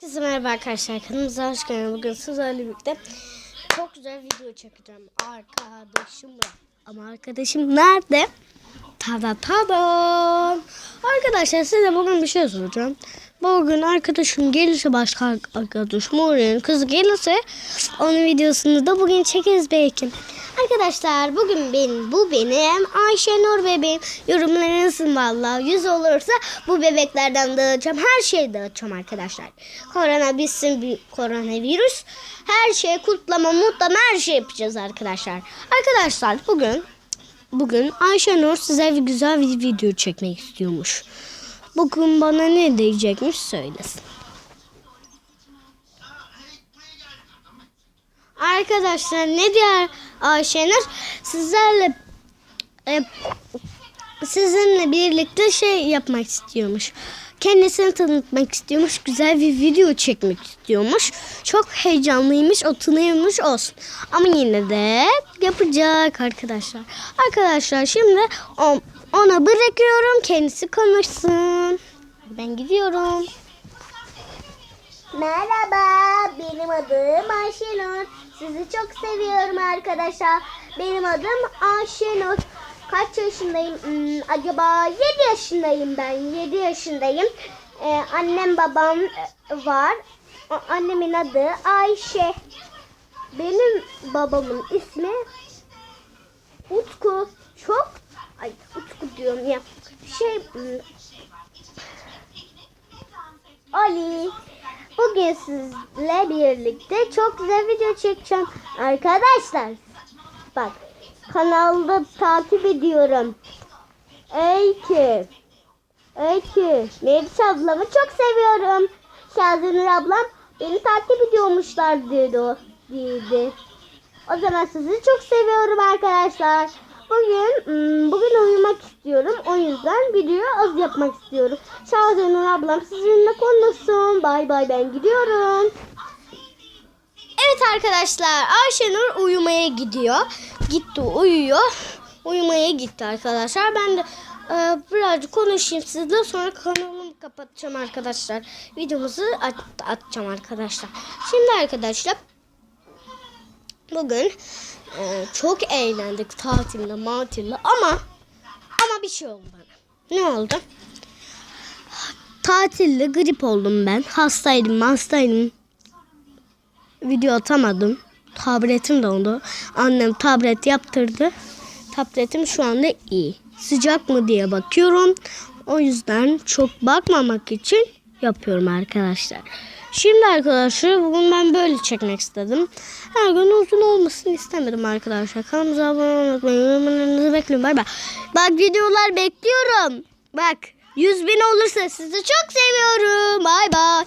Herkese merhaba arkadaşlar kanalımıza hoş geldiniz. Bugün sizlerle birlikte çok güzel video çekeceğim arkadaşımla. Ama arkadaşım nerede? Tada tada. Arkadaşlar size bugün bir şey soracağım. Bugün arkadaşım gelirse başka arkadaşım oraya kız gelirse onun videosunu da bugün çekeriz belki. Arkadaşlar bugün benim, bu benim Ayşenur bebeğim. Yorumlarınızın valla yüz olursa bu bebeklerden dağıtacağım. Her şeyi dağıtacağım arkadaşlar. Korona bitsin bir koronavirüs. Her şey kutlama mutlama her şey yapacağız arkadaşlar. Arkadaşlar bugün bugün Ayşenur size bir güzel bir video çekmek istiyormuş. Bugün bana ne diyecekmiş söylesin. Arkadaşlar ne diyor Ayşenur? Sizlerle e, sizinle birlikte şey yapmak istiyormuş. Kendisini tanıtmak istiyormuş. Güzel bir video çekmek istiyormuş. Çok heyecanlıymış, otunuyormuş olsun. Ama yine de yapacak arkadaşlar. Arkadaşlar şimdi ona bırakıyorum. Kendisi konuşsun. Ben gidiyorum. Merhaba, benim adım Ayşenur. Sizi çok seviyorum arkadaşlar. Benim adım Ayşenur. Kaç yaşındayım? Hmm, acaba 7 yaşındayım ben. 7 yaşındayım. Ee, annem babam e, var. Annemin adı Ayşe. Benim babamın ismi Utku. Çok ay Utku diyorum ya. Şey hmm, Ali Bugün sizle birlikte çok güzel video çekeceğim arkadaşlar. Bak kanalda takip ediyorum. Öykü. Öykü. Meriç ablamı çok seviyorum. Şazinur ablam beni takip ediyormuşlar dedi o. Dedi. O zaman sizi çok seviyorum arkadaşlar bugün hmm, bugün uyumak istiyorum. O yüzden video az yapmak istiyorum. Şahsen ablam sizinle konuşsun. Bay bay ben gidiyorum. Evet arkadaşlar Ayşenur uyumaya gidiyor. Gitti uyuyor. Uyumaya gitti arkadaşlar. Ben de e, birazcık konuşayım sizle sonra kanalımı kapatacağım arkadaşlar. Videomuzu at atacağım arkadaşlar. Şimdi arkadaşlar Bugün e, çok eğlendik tatilde matilde ama ama bir şey oldu bana. Ne oldu? Tatilde grip oldum ben. Hastaydım hastaydım. Video atamadım. Tabletim dondu. Annem tablet yaptırdı. Tabletim şu anda iyi. Sıcak mı diye bakıyorum. O yüzden çok bakmamak için yapıyorum arkadaşlar. Şimdi arkadaşlar bugün ben böyle çekmek istedim. Her gün uzun olmasını istemedim arkadaşlar. Kanalımıza abone olmayı unutmayın. Yorumlarınızı bekliyorum. Bay bay. Bak videolar bekliyorum. Bak 100 bin olursa sizi çok seviyorum. Bay bay.